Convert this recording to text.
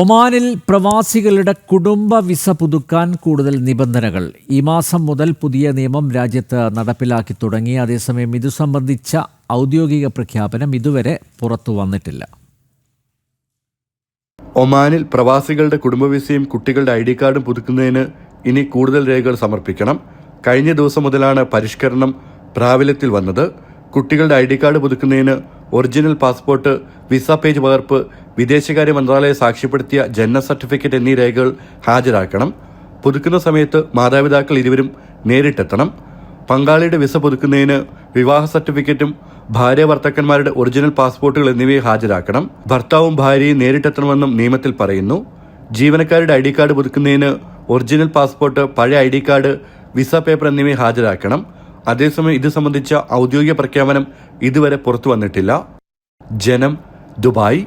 ഒമാനിൽ പ്രവാസികളുടെ കുടുംബ വിസ പുതുക്കാൻ കൂടുതൽ നിബന്ധനകൾ. ഈ മാസം മുതൽ പുതിയ നിയമം രാജ്യത്ത് നടപ്പിലാക്കി തുടങ്ങി. അതേസമയം ഇതു സംബന്ധിച്ച ഔദ്യോഗിക പ്രഖ്യാപനം ഇതുവരെ പുറത്തു വന്നിട്ടില്ല. ഒമാനിൽ പ്രവാസികളുടെ കുടുംബ വിസയും കുട്ടികളുടെ ഐ ഡി കാർഡും പുതുക്കുന്നതിന് ഇനി കൂടുതൽ രേഖകൾ സമർപ്പിക്കണം. കഴിഞ്ഞ ദിവസം മുതലാണ് പരിഷ്കരണം പ്രാബല്യത്തിൽ വന്നത്. കുട്ടികളുടെ ഐ ഡി കാർഡ് പുതുക്കുന്നതിന് ഒറിജിനൽ പാസ്പോർട്ട് വിസ പേജ് പകർപ്പ് വിദേശകാര്യ മന്ത്രാലയം സാക്ഷ്യപ്പെടുത്തിയ ജനന സർട്ടിഫിക്കറ്റ് എന്നീ രേഖകൾ ഹാജരാക്കണം. പുതുക്കുന്ന സമയത്ത് മാതാപിതാക്കൾ ഇരുവരും നേരിട്ടെത്തണം. പങ്കാളിയുടെ വിസ പുതുക്കുന്നതിന് വിവാഹ സർട്ടിഫിക്കറ്റും ഭാര്യ ഭർത്താക്കന്മാരുടെ ഒറിജിനൽ പാസ്പോർട്ടുകൾ എന്നിവയെ ഹാജരാക്കണം. ഭർത്താവും ഭാര്യയും നേരിട്ടെത്തണമെന്നും നിയമത്തിൽ പറയുന്നു. ജീവനക്കാരുടെ ഐ ഡി കാർഡ് പുതുക്കുന്നതിന് ഒറിജിനൽ പാസ്പോർട്ട് പഴയ I D card visa paper എന്നിവയെ ഹാജരാക്കണം. അതേസമയം ഇത് സംബന്ധിച്ച ഔദ്യോഗിക പ്രഖ്യാപനം ഇതുവരെ പുറത്തു വന്നിട്ടില്ല. ജനം ദുബായ്.